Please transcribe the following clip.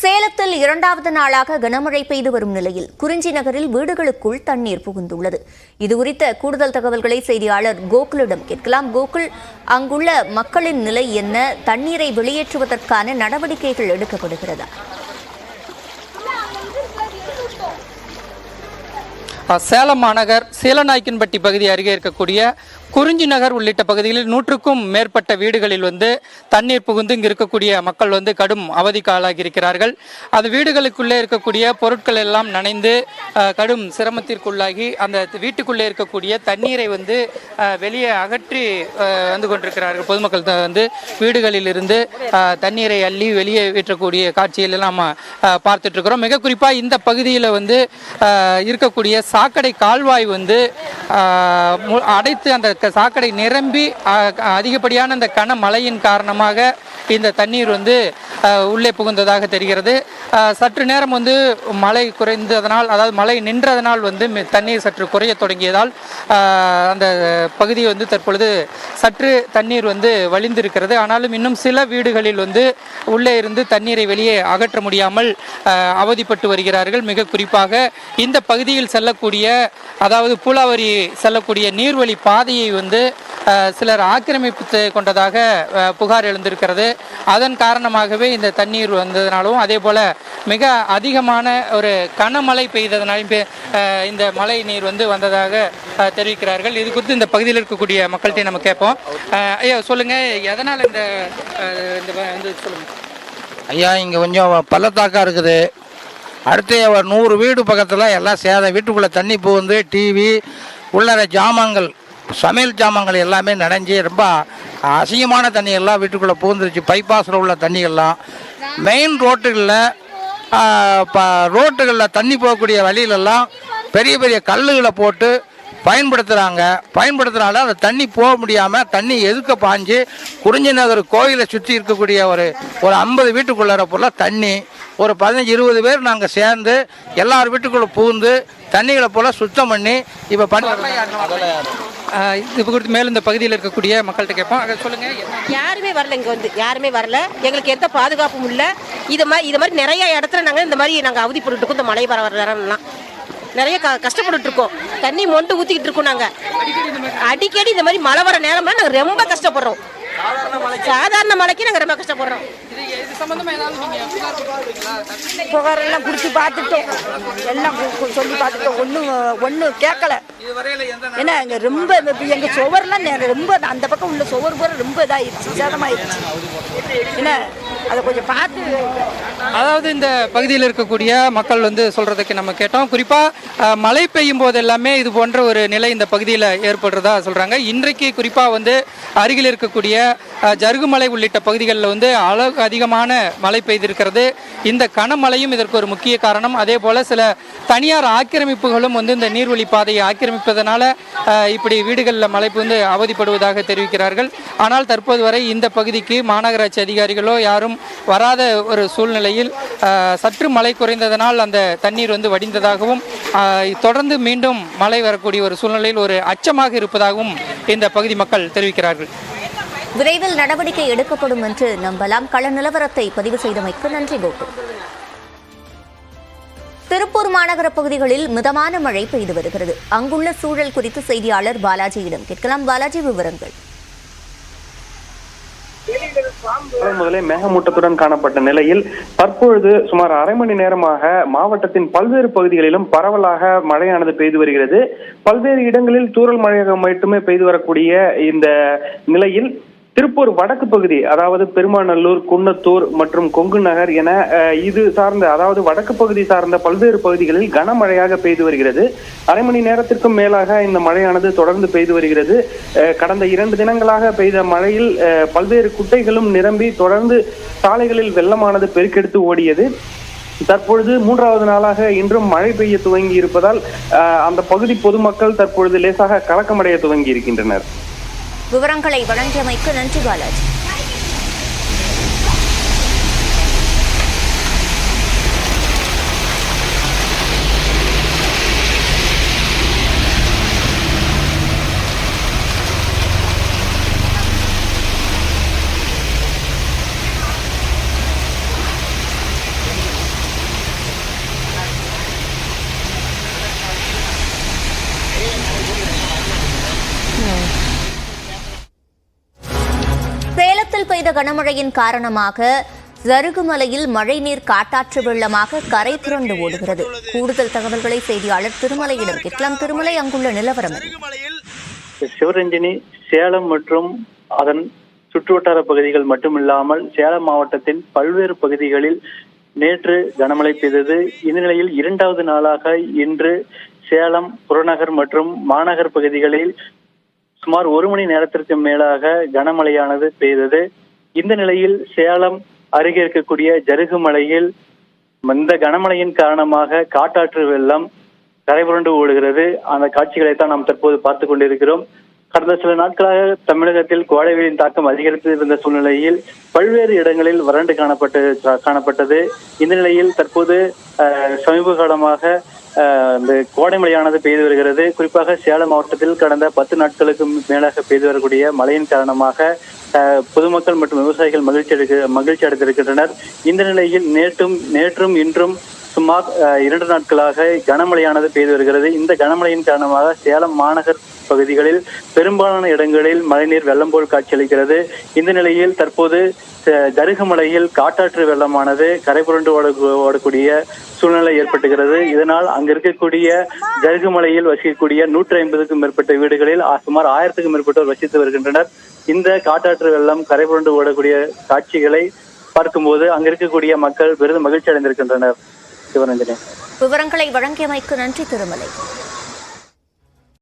சேலத்தில் இரண்டாவது நாளாக கனமழை பெய்து வரும் நிலையில் குறிஞ்சி நகரில் வீடுகளுக்குள் தண்ணீர் புகுந்துள்ளது. இதுகுறித்த கூடுதல் தகவல்களை செய்தியாளர் கோகுலிடம் கேட்கலாம். கோகுல் அங்குள்ள மக்களின் நிலை என்ன? தண்ணீரை வெளியேற்றுவதற்கான நடவடிக்கைகள் எடுக்கப்படுகிறதா? அஹ், சேலம் மாநகர் சீலநாய்க்கன்பட்டி பகுதி அருகே இருக்கக்கூடிய குறிஞ்சி நகர் உள்ளிட்ட பகுதிகளில் நூற்றுக்கும் மேற்பட்ட வீடுகளில் வந்து தண்ணீர் புகுந்து இங்கு இருக்கக்கூடிய மக்கள் வந்து கடும் அவதிக்கு ஆளாகி இருக்கிறார்கள். அது வீடுகளுக்குள்ளே இருக்கக்கூடிய பொருட்கள் எல்லாம் நனைந்து கடும் சிரமத்திற்குள்ளாகி அந்த வீட்டுக்குள்ளே இருக்கக்கூடிய தண்ணீரை வந்து வெளியே அகற்றி வந்து கொண்டிருக்கிறார்கள். பொதுமக்கள் த- வந்து வீடுகளில் இருந்து தண்ணீரை அள்ளி வெளியே வீற்றக்கூடிய காட்சியில் எல்லாம் பார்த்துட்ருக்கிறோம் பார்த்துட்டு இருக்கிறோம் மிக குறிப்பாக இந்த பகுதியில் வந்து இருக்கக்கூடிய சாக்கடை கால்வாய் வந்து அடைத்து அந்த க- சாக்கடை நிரம்பி அதிகப்படியான அந்த கனமழையின் காரணமாக இந்த தண்ணீர் வந்து உள்ளே புகுந்ததாக தெரிகிறது. சற்று நேரம் வந்து மழை குறைந்ததனால் அதாவது மழை நின்றதனால் வந்து மி- தண்ணீர் சற்று குறைய தொடங்கியதால் அந்த பகுதி வந்து தற்பொழுது சற்று தண்ணீர் வந்து வழிந்திருக்கிறது. ஆனாலும் இன்னும் சில வீடுகளில் வந்து உள்ளே இருந்து தண்ணீரை வெளியே அகற்ற முடியாமல் அவதிப்பட்டு வருகிறார்கள். மிக குறிப்பாக இந்த பகுதியில் செல்லக்கூடிய அதாவது பூலாவரி செல்லக்கூடிய நீர்வழி பாதையை வந்து சிலர் ஆக்கிரமிப்பு கொண்டதாக புகார் எழுந்திருக்கிறது. அதன் காரணமாகவே இந்த தண்ணீர் வந்ததுனாலும் அதே போல் மிக அதிகமான ஒரு கனமழை பெய்ததனாலும் இந்த மழை நீர் வந்து வந்ததாக தெரிவிக்கிறார்கள். இது குறித்து இந்த பகுதியில் இருக்கக்கூடிய மக்கள்கிட்ட நம்ம கேட்போம். ஐயா சொல்லுங்க. எதனால் இந்த இந்த சொல்லுங்கள் சொல்லுங்க. ஐயா இங்கே கொஞ்சம் பள்ளத்தாக்கா இருக்குது. அடுத்து ஒரு நூறு வீடு பக்கத்தில் எல்லாம் சேதம் வீட்டுக்குள்ளே தண்ணி புகுந்து டிவி உள்ளற ஜாமான்கள் சமையல் ஜாமான்கள் எல்லாமே நனைஞ்சு ரொம்ப அசிங்கமான தண்ணி எல்லாம் வீட்டுக்குள்ளே புகுந்துருச்சு. பைபாஸில் உள்ள தண்ணிகள்லாம் மெயின் ரோட்டுகளில் இப்போ ரோட்டுகளில் தண்ணி போகக்கூடிய வழியிலெல்லாம் பெரிய பெரிய கல்லுகளை போட்டு பயன்படுத்துகிறாங்க பயன்படுத்துறனால அந்த தண்ணி போக முடியாமல் தண்ணி எதுக்க பாஞ்சு குறிஞ்சி நகர் கோயிலை சுற்றி இருக்கக்கூடிய ஒரு ஒரு ஐம்பது வீட்டுக்குள்ளார பொருளாக தண்ணி ஒரு பதினஞ்சு இருபது பேர் நாங்கள் சேர்ந்து எல்லார் வீட்டுக்குள்ளே பூந்து தண்ணிகளை போல் சுத்தம் பண்ணி இப்போ பண்ண இது குறித்து மேலும் இந்த பகுதியில் இருக்கக்கூடிய மக்கள்கிட்ட கேட்போம். அதை சொல்லுங்க. என்ன யாருமே வரல இங்கே வந்து. யாருமே வரல. எங்களுக்கு எந்த பாதுகாப்பும் இல்லை. இது மாதிரி இது மாதிரி நிறைய இடத்துல நாங்கள் இந்த மாதிரி நாங்கள் அவதிப்பட்டு இருக்கோம். இந்த மழை வர வர நேரம்லாம் நிறைய க கஷ்டப்பட்டுட்டு இருக்கோம். தண்ணி மொண்டு ஊற்றிக்கிட்டு இருக்கோம் நாங்கள் அடிக்கடி இந்த மாதிரி மழை வர நேரம்லாம் நாங்கள் ரொம்ப கஷ்டப்படுறோம். சாதாரண மழைக்கு நாங்கள் ரொம்ப கஷ்டப்படுறோம். புகாரெல்லாம் குடிச்சு பார்த்துட்டோம். எல்லாம் சொல்லி பார்த்துட்டோம். ஒன்றும் ஒன்றும் கேட்கல. ஏன்னா இங்கே ரொம்ப எங்கள் சுவர்லாம் ரொம்ப அந்த பக்கம் உள்ள சுவர் பூரா ரொம்ப இதாகிடுச்சு சேதமாயிருச்சு என்ன அதை கொஞ்சம் பார்த்து அதாவது இந்த பகுதியில் இருக்கக்கூடிய மக்கள் வந்து சொல்றதுக்கு நம்ம கேட்டோம். குறிப்பா மழை பெய்யும் போது எல்லாமே இது போன்ற ஒரு நிலை இந்த பகுதியில் ஏற்படுறதா சொல்றாங்க. இன்றைக்கு குறிப்பா வந்து அருகில் இருக்கக்கூடிய ஜருகுமலை உள்ளிட்ட பகுதிகளில் வந்து அளவு அதிகமான மழை பெய்திருக்கிறது. இந்த கனமழையும் இதற்கு ஒரு முக்கிய காரணம். அதே போல் சில தனியார் ஆக்கிரமிப்புகளும் வந்து இந்த நீர்வழி பாதையை ஆக்கிரமிப்பதனால இப்படி வீடுகளில் மழை வந்து அவதிப்படுவதாக தெரிவிக்கிறார்கள். ஆனால் தற்போது வரை இந்த பகுதிக்கு மாநகராட்சி அதிகாரிகளோ யாரும் வராத ஒரு சூழ்நிலையில் சற்று மழை குறைந்ததனால் அந்த தண்ணீர் வந்து வடிந்ததாகவும் தொடர்ந்து மீண்டும் மழை வரக்கூடிய ஒரு சூழ்நிலையில் ஒரு அச்சமாக இருப்பதாகவும் இந்த பகுதி மக்கள் தெரிவிக்கிறார்கள். விரைவில் நடவடிக்கை எடுக்கப்படும் என்று நம்பலாம். கள நிலவரத்தை பதிவு செய்தமைக்கு நன்றி கோகுல் திருப்பூர் மாநகர பகுதிகளில் மிதமான மழை பெய்து வருகிறது. அங்குள்ள சூழல் குறித்து செய்தியாளர் பாலாஜியிடம் கேட்கலாம். பாலாஜி விவரங்கள். முதலே மேகமூட்டத்துடன் காணப்பட்ட நிலையில் தற்பொழுது சுமார் அரை மணி நேரமாக மாவட்டத்தின் பல்வேறு பகுதிகளிலும் பரவலாக மழையானது பெய்து வருகிறது. பல்வேறு இடங்களில் தூறல் மழையாக மட்டுமே பெய்து வரக்கூடிய இந்த நிலையில் திருப்பூர் வடக்கு பகுதி அதாவது பெருமாநல்லூர் குன்னத்தூர் மற்றும் கொங்கு நகர் என இது சார்ந்த அதாவது வடக்கு பகுதி சார்ந்த பல்வேறு பகுதிகளில் கனமழையாக பெய்து வருகிறது. அரை மணி நேரத்திற்கும் மேலாக இந்த மழையானது தொடர்ந்து பெய்து வருகிறது. கடந்த இரண்டு தினங்களாக பெய்த மழையில் பல்வேறு குட்டைகளும் நிரம்பி தொடர்ந்து சாலைகளில் வெள்ளமானது பெருக்கெடுத்து ஓடியது. தற்பொழுது மூன்றாவது நாளாக இன்றும் மழை பெய்ய துவங்கி இருப்பதால் அந்த பகுதி பொதுமக்கள் தற்பொழுது லேசாக கலக்கமடைய துவங்கி இருக்கின்றனர் விவரங்களை வழங்கியமைக்கு நன்றி பாலாஜி. பெய்த கனமழையின் காரணமாக ஜருகுமலையில் மழைநீர் காட்டாற்று வெள்ளமாக கரை புரண்டு ஓடுகிறது. கூடுதல் தகவல்களை செய்தியாளர் திருமலையிடம் கேட்கலாம். திருமலை அங்குள்ள நிலவரம் சிவரஞ்சினி சேலம் மற்றும் அதன் சுற்றுவட்டார பகுதிகள் மட்டுமில்லாமல் சேலம் மாவட்டத்தின் பல்வேறு பகுதிகளில் நேற்று கனமழை பெய்தது. இந்த நிலையில் இரண்டாவது நாளாக இன்று சேலம் புறநகர் மற்றும் மாநகர் பகுதிகளில் சுமார் ஒரு மணி நேரத்திற்கு மேலாக கனமழையானது பெய்தது. இந்த நிலையில் சேலம் அருகே இருக்கக்கூடிய ஜருகுமலையில் இந்த கனமழையின் காரணமாக காட்டாற்று வெள்ளம் கரைபுரண்டு ஓடுகிறது. அந்த காட்சிகளை தான் நாம் தற்போது பார்த்து கொண்டிருக்கிறோம். கடந்த சில நாட்களாக தமிழகத்தில் கோடை வெயிலின் தாக்கம் அதிகரித்து இருந்த சூழ்நிலையில் பல்வேறு இடங்களில் வறண்டு காணப்பட்டு காணப்பட்டது. இந்த நிலையில் தற்போது சமீப காலமாக இந்த கோடை மழையானது பெய்து வருகிறது. குறிப்பாக சேலம் மாவட்டத்தில் கடந்த பத்து நாட்களுக்கு மேலாக பெய்து வரக்கூடிய மழையின் காரணமாக அஹ், பொதுமக்கள் மற்றும் விவசாயிகள் மகிழ்ச்சி அடைக்க மகிழ்ச்சி அடைந்திருக்கின்றனர். இந்த நிலையில் நேற்றும் நேற்றும் இன்றும் சுமார் அஹ், இரண்டு நாட்களாக கனமழையானது பெய்து வருகிறது. இந்த கனமழையின் காரணமாக சேலம் மாநகர் பகுதிகளில் பெரும்பாலான இடங்களில் மழைநீர் வெள்ளம் போல் காட்சியளிக்கிறது. இந்த நிலையில் தற்போது அஹ், காட்டாற்று வெள்ளமானது கரைபுரண்டு ஓடக்கூடிய சூழ்நிலை ஏற்பட்டுகிறது. இதனால் அங்கு இருக்கக்கூடிய ஜருகுமலையில் வசிக்கக்கூடிய நூற்றி ஐம்பதுக்கும் மேற்பட்ட வீடுகளில் சுமார் ஆயிரத்துக்கும் மேற்பட்டோர் வசித்து வருகின்றனர். இந்த காட்டாற்று வெள்ளம் கரைபுரண்டு ஓடக்கூடிய காட்சிகளை பார்க்கும்போது அங்க இருக்கக்கூடிய மக்கள் பெரிதும் மகிழ்ச்சி அடைந்திருக்கின்றனர் சிவரஞ்சனி. விவரங்களை வழங்கியமைக்கு நன்றி திருமலை.